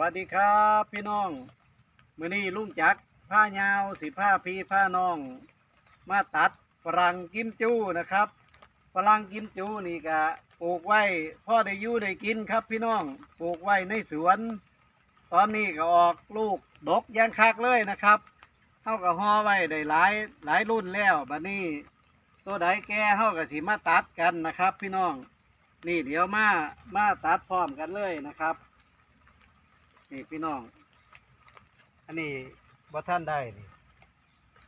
วัสดีครับพี่น้องมือนี้ลุงจักผ้ายาวสิผ้าพีผ้าน้อง มาตัดฝรั่งกิมจูนะครับฝรั่งกิมจูนี่ก็ปลูกไว้พ่อได้ยู่ได้กินครับพี่น้องปลูกไว้ในสวน ตอนนี้ก็ออกลูกดกยังคักเลยนะครับเท่ากับห่อไว้ได้หลายหลายรุ่นแล้วบัดนี้ ตัวใดแก่เท่ากับสิมาตัดกันนะครับ พี่น้องนี่เดี๋ยวมามาตัดพร้อมกันเลยนะครับ นี่พี่น้อง อันนี้บ่ท่านได้นี่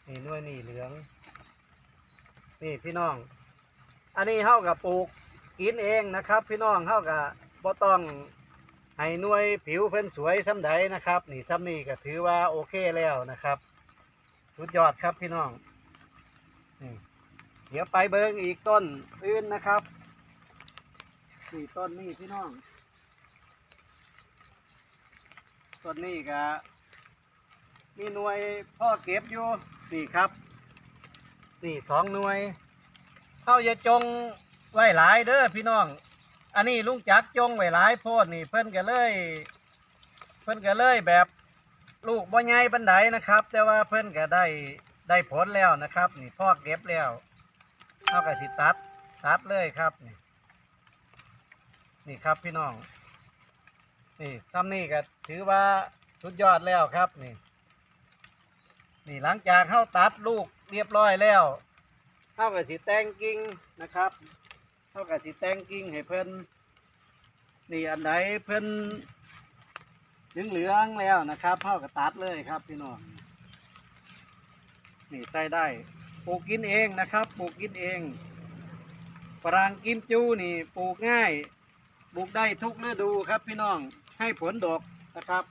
นี่หน่วยนี่เหลือง นี่พี่น้อง อันนี้เฮากับปลูกกินเองนะครับ พี่น้องเฮากับบ่ต้องให้หน่วยผิวเพิ่นสวยซ้ำใดนะครับ นี่ซ้ำนี่ก็ถือว่าโอเคแล้วนะครับ สุดยอดครับพี่น้องนี่เดี๋ยวไปเบิงอีกต้นอื่นนะครับนี่ต้นนี้พี่น้อง ต้นนี้ก็มีหน่วยพ่อเก็บอยู่นี่ครับ นี่สองหน่วยเข้าจะจงไว้หลายเด้อพี่น้อง อันนี้ลุงจักรจงไว้หลายโพดนี่เพิ่นก็เลย เพิ่นก็เลยแบบลูกบ่ใหญ่บันไดนะครับ แต่ว่าเพิ่นก็ได้ได้ผลแล้วนะครับ นี่พ่อเก็บแล้วเอาก็สิตัดตัดเลยครับนี่นี่ครับพี่น้อง นี่ซ้ำนี่ก็ถือว่าสุดยอดแล้วครับนี่ นี่หลังจากเข้าตัดลูกเรียบร้อยแล้วเข้ากับสีแตงกิ่งนะครับเข้ากับสีแตงกิ่งให้เพิ่นนี่อันใดเพิ่นเหลืองเหลืองๆแล้วนะครับเข้ากับตัดเลยครับพี่น้องนี่ใส่ได้ปลูกกินเองนะครับปลูกกินเองฝรั่งกิมจูนี่ปลูกง่ายปลูกได้ทุกฤดูครับพี่น้อง ให้ผลดกนะครับ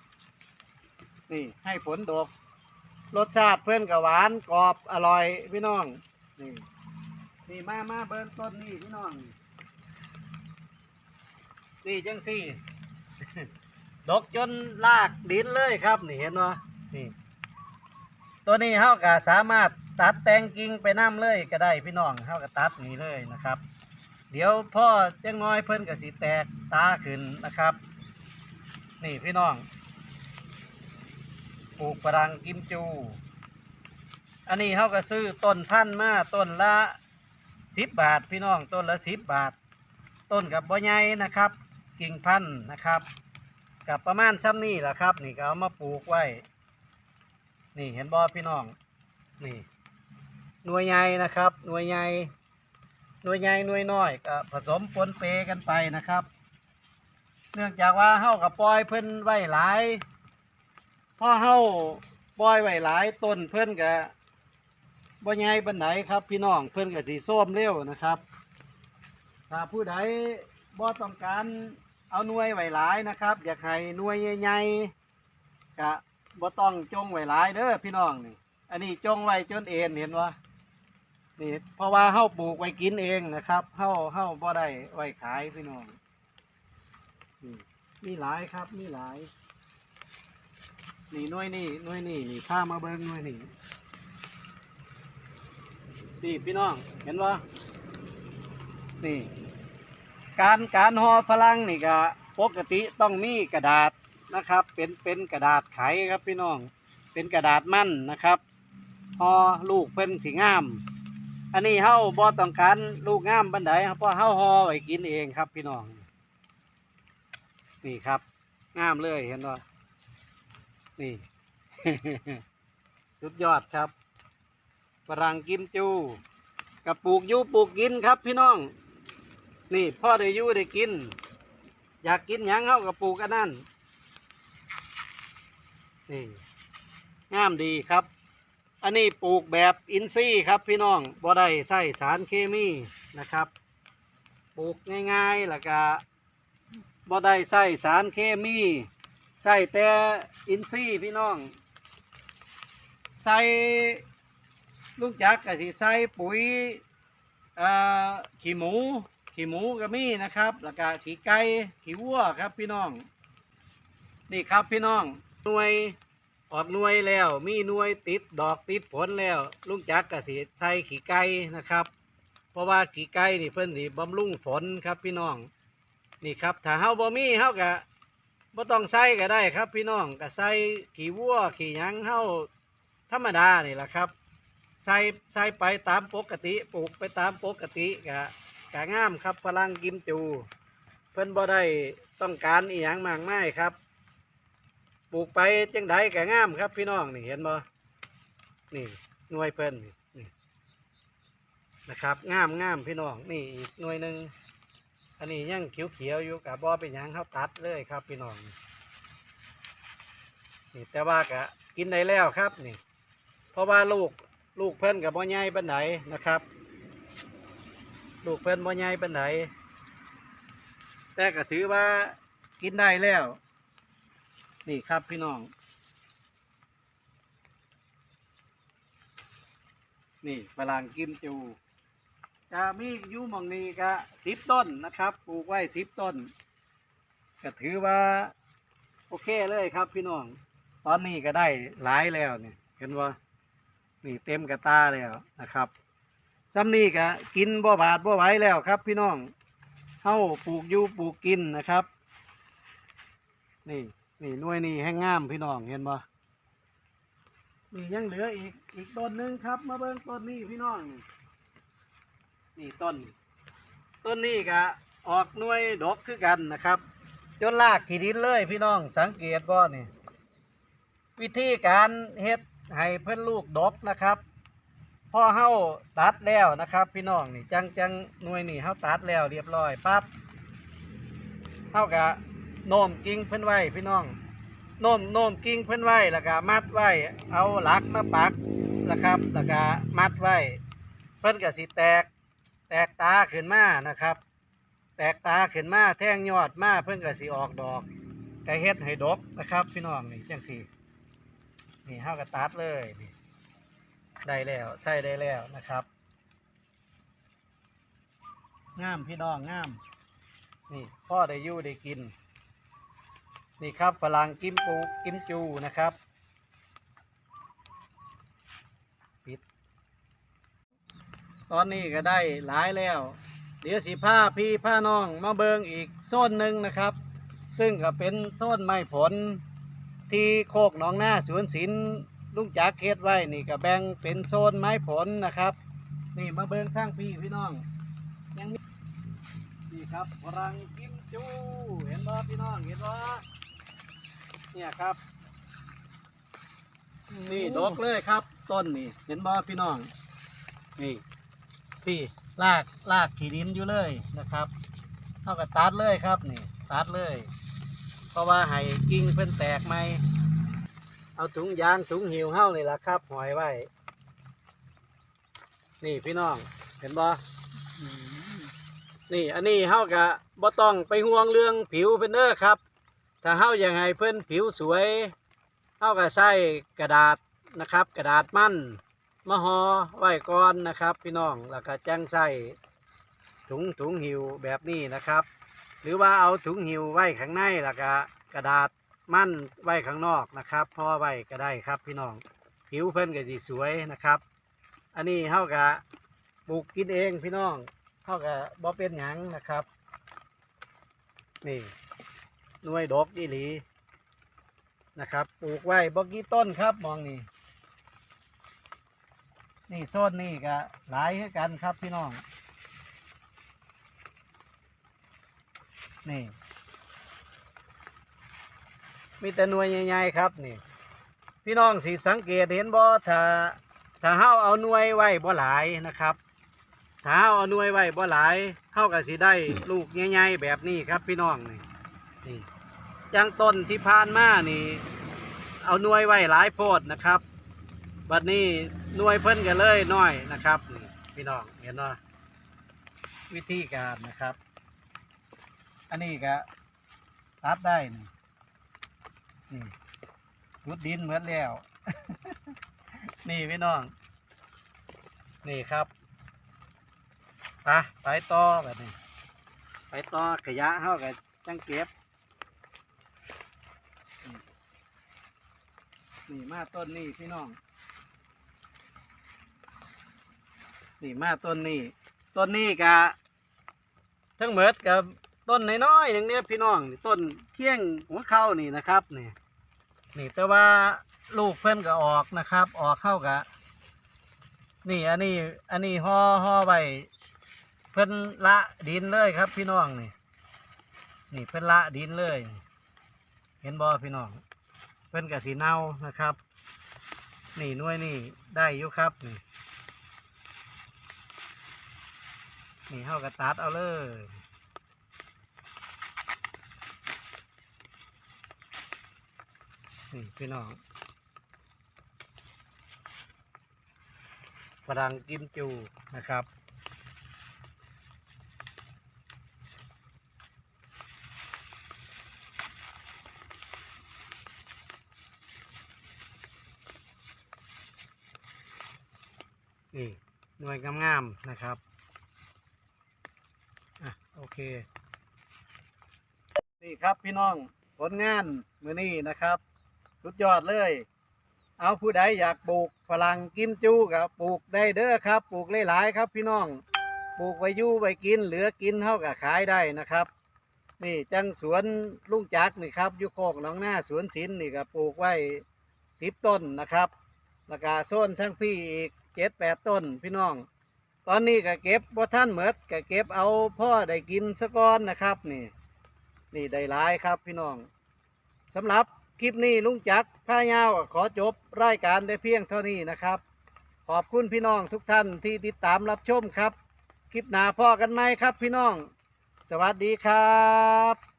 นี่ให้ผลดก รสชาติเพื่อนกับหวานกรอบอร่อยพี่น้อง นี่นี่มามาเบิ้งต้นนี่พี่น้องนี่จังสี่ ดกจนลากดินเลยครับนี่เห็นไหมนี่ ตัวนี้เฮาก็สามารถตัดแตงกิ่งไปน้ำเลยก็ได้พี่น้องเฮาก็ตัดนี่เลยนะครับ เดี๋ยวพ่อจังน้อยเพิ่นก็สิแตกตาขึ้นนะครับ นี่พี่น้อง ปลูกฝรั่งกิมจู อันนี้เขาก็ซื้อต้นพันธุ์มาต้นละสิบบาท พี่น้องต้นละสิบบาท ต้นกับบ่ใหญ่นะครับ กิ่งพันธุ์นะครับ กับประมาณซ้ำนี่แหละครับ นี่ก็เอามาปลูกไว้ นี่เห็นบ่พี่น้อง นี่หน่วยใหญ่นะครับ หน่วยใหญ่หน่วยใหญ่หน่วยน้อยก็ผสมปนเปกันไปนะครับ เนื่องจากว่าเฮากับปล่อยเพิ่นไว้หลายพอเฮาปล่อยไว้หลายต้นเพิ่นก็บ่ใหญ่ปานไหนครับ พี่น้องเพิ่นก็สิส้มเร็วนะครับถ้าผู้ใดบ่ต้องการเอาหน่วยไว้หลายนะครับ อยากให้หน่วยใหญ่ๆก็บ่ต้องจงไว้หลายเด้อพี่น้องนี่ อันนี้จงไว้จนเอ็นเห็นวะนี่เพราะว่าเฮาปลูกไว้กินเองนะครับเฮาเฮาบ่ได้ไว้ขายพี่น้อง นี่มีหลายครับ มีหลาย นี่น่วยนี่น่วยนี่นี่พามาเบิ่งน่วยนี่นี่พี่น้อง เห็นว่านี่ การการห่อฝรั่งนี่ก็ปกติต้องมีกระดาษนะครับ เป็นเป็นกระดาษไขครับพี่น้อง เป็นกระดาษมั่นนะครับห่อลูกเพิ่นสีงาม อันนี้เฮาบ่ต้องการลูกงามบันไดเพราะเฮาห่อไว้กินเองครับพี่น้อง นี่ครับงามเลยเห็นบ่นี่ สุดยอดครับฝรั่งกิมจูกับปลูกอยู่ปลูกกินครับพี่น้อง นี่พ่อได้อยู่ได้กิน อยากกินหยังเฮากับปลูกอันนั้นนี่งามดีครับ อันนี้ปลูกแบบอินทรีย์ครับพี่น้องบ่ได้ใส่สารเคมีนะครับ ปลูกง่ายๆแล้วก็ บ่ได้ใส่สารเคมีใส่แต่อินทรีย์พี่น้อง ใส่ลูกจักรก็สิใส่ปุ๋ยขี้หมูขี้หมูก็มีนะครับ แล้วก็ขี้ไก่ขี้วัวครับพี่น้อง นี่ครับพี่น้องหน่วยออกหน่วยแล้ว มีหน่วยติดดอกติดผลแล้วลุงจักรก็สิใส่ขี้ไก่นะครับ เพราะว่าขี้ไก่นี่เพิ่นสิบำรุงผลครับพี่น้อง นี่ครับถ้าเฮาบ่มีเฮาก็บ่ต้องใส่ก็ได้ครับ พี่น้องก็ใส่ขี้วัวขี้หยังเฮาธรรมดานี่แหละครับ ใส่ใส่ไปตามปกติปลูกไปตามปกติก็ก็งามครับพลังกิมจู เพิ่นบ่ได้ต้องการอีหยังมากมายครับ ปลูกไปจังไดก็งามครับ พี่น้องนี่เห็นบ่นี่หน่วยเพิ่นนี่นี่นะครับงามงามพี่น้องนี่อีกหน่วยหนึ่ง อันนี้ยังเขียวๆอยู่กับบ่เป็นหยังเขาตัดเลยครับพี่น้องนี่แต่ว่าก็กินได้แล้วครับนี่ เพราะว่าลูกลูกเพิ่นกับบ่ใหญ่ปานไหนนะครับ ลูกเพิ่นบ่ใหญ่ปานไหนแต่ก็ถือว่ากินได้แล้ว นี่ครับพี่น้อง นี่ฝรั่งกิมจู จะมีอยู่หมองนี้ก็สิบต้นนะครับปลูกไว้สิบต้นก็ถือว่าโอเคเลยครับพี่น้อง ตอนนี้ก็ได้หลายแล้วเนี่ยเห็นว่านี่เต็มกระตาแล้วนะครับซ้ำนี่ก็กินบ่บาดบ่ไหวแล้วครับ พี่น้องเฮาปลูกอยู่ปลูกกินนะครับ นี่นี่หน่วยนี่แห้งงามพี่น้องเห็นบ่นี่ยังเหลืออีกอีกต้นหนึ่งครับ มาเบิ่งต้นนี้พี่น้อง นี่ต้น ต้นนี้ก็ออกหน่วยดกคือกันนะครับ จนลากขีดินเลยพี่น้องสังเกตบ่นี่ วิธีการเฮ็ดให้เพื่อนลูกดกนะครับพ่อเฮาตัดแล้วนะครับ พี่น้องนี่จังจังหน่วยนี่เฮาตัดแล้วเรียบร้อยปั๊บเฮากะโน้มกิ่งเพิ่นไว้พี่น้องโน้มโน้มกิ่งเพิ่นไว้แล้วก็มัดไว้เอาหลักมาปักนะครับ แล้วก็มัดไว้เพิ่นก็สิแตก แตกตาขึ้นมานะครับ แตกตาขึ้นมาแท่งยอดมาเพิ่นก็สิออกดอกก็เฮ็ดให้ดกนะครับ พี่น้องนี่จังสี่นี่ห้ากระตัดเลยนี่ได้แล้วใส่ได้แล้วนะครับงามพี่น้องงามนี่พ่อได้ยู่ได้กิน นี่ครับฝรั่งกิมปูกิมจูนะครับ ปิด ตอนนี้ก็ได้หลายแล้ว เดี๋ยวสิผ้าพี่ผ้าน้องมาเบิงอีกโซนหนึ่งนะครับ ซึ่งก็เป็นโซนไม้ผล ที่โคกหนองหน้าสวนศิลป์ลุงจักเขตไว้นี่ก็แบ่งเป็นโซนไม้ผลนะครับ นี่มาเบิงทางพี่พี่น้องยังมีนี่ครับฝรั่งกิมจูเห็นบ่พี่น้องเห็นบ่เนี่ยครับ นี่ดอกเลยครับ ต้นนี่เห็นบ่พี่น้องนี่ พี่ลากลากขี่ดินอยู่เลยนะครับเท่ากับตัดเลยครับนี่ตัดเลย เพราะว่าให้กิ่งเพิ่นแตกไหมเอาถุงยางถุงหิวเฮ้านี่ละครับหอยไว้ นี่พี่น้องเห็นบ่นี่อันนี้เฮากะบ่ต้องไปห่วงเรื่องผิวเพิ่นเด้อครับ ถ้าเฮาอย่ากให้เพิ่นผิวสวยเฮาก็ใส่กระดาษนะครับ กระดาษมั่น มาห่อไว้ก่อนนะครับ พี่น้องแล้วก็แจ้งใส่ถุงถุงหิวแบบนี้นะครับ หรือว่าเอาถุงหิวไว้ข้างในแล้วก็กระดาษมั่นไว้ข้างนอกนะครับห่อไว้ก็ได้ครับ พี่น้องผิวเพิ่นก็สิสวยนะครับ อันนี้เฮากะปลูกกินเองพี่น้องเฮากะบ่เป็นหยังนะครับนี่หน่วยดอกอีหลีนะครับ ปลูกไว้บ่กี่ต้นครับมองนี่ นี่โซนนี่ก็หลายคือกันครับพี่น้อง นี่ มีแต่หน่วยใหญ่ๆครับนี่ พี่น้องสิสังเกตเห็นบ่ถ้าถ้าเฮาเอาหน่วยไว้บ่หลายนะครับถ้าเฮาเอาหน่วยไว้บ่หลายเฮาก็สิได้ลูกใหญ่ๆแบบนี้ครับพี่น้องนี่นี่จังต้นที่ผ่านมานี่ เอาหน่วยไว้หลายโพดนะครับ บัดนี้หน่วยเพิ่นก็เลยน้อยนะครับนี่พี่น้องเห็นว่าวิธีการนะครับ อันนี้ก็ตัดได้นี่นี่รุดดินเหมือนแล้ว นี่พี่น้อง นี่ครับไปไปต่อแบบนี้ ไปต่อขยะเฮากับจังเก็บ นี่มาต้นนี้พี่น้อง นี่มาต้นนี้ต้นนี้กะทั้งหมดกับต้นน้อยๆอย่างเนี้ยพี่น้องต้นเที่ยงหัวเข้านี่นะครับนี่นี่แต่ว่าลูกเพิ่นก็ออกนะครับ ออกเข้ากะนี่อันนี้อันนี้ห่อห่อไว้เพิ่นละดินเลยครับ พี่น้องนี่ นี่เพิ่นละดินเลย เห็นบ่พี่น้อง เพิ่นกับสีเน่านะครับ นี่น่วยนี่ได้อยู่ครับนี่ นี่เฮากระตัดเอาเลยนี่พี่น้องฝรั่งกิมจูนะครับนี่หน่วยงามๆนะครับ เคนี่ครับพี่น้องผลงานมือนี้นะครับ สุดยอดเลย เอาผู้ใดอยากปลูกฝรั่งกิมจูกับปลูกได้เด้อครับ ปลูกหลายๆครับ พี่น้องปลูกไว้ยู่ไว้กิน เหลือกินเท่ากับขายได้นะครับ นี่จังสวนลุงจักนี่ครับยุโคกน้องหน้าสวนศิลป์นี่ก็ปลูกไว้สิบต้นนะครับแล้วก็โซนทั้งพี่อีกเจ็ดแปดต้นพี่น้อง ตอนนี้ก็เก็บบ่ท่านเหมิดก็เก็บเอาพ่อได้กินสะก้อนนะครับนี่ นี่ได้หลายครับพี่น้องสำหรับคลิปนี้ลุงจักรพายาวขอจบรายการได้เพียงเท่านี้นะครับ ขอบคุณพี่น้องทุกท่านที่ติดตามรับชมครับ คลิปหน้าพ่อกันไหมครับพี่น้อง สวัสดีครับ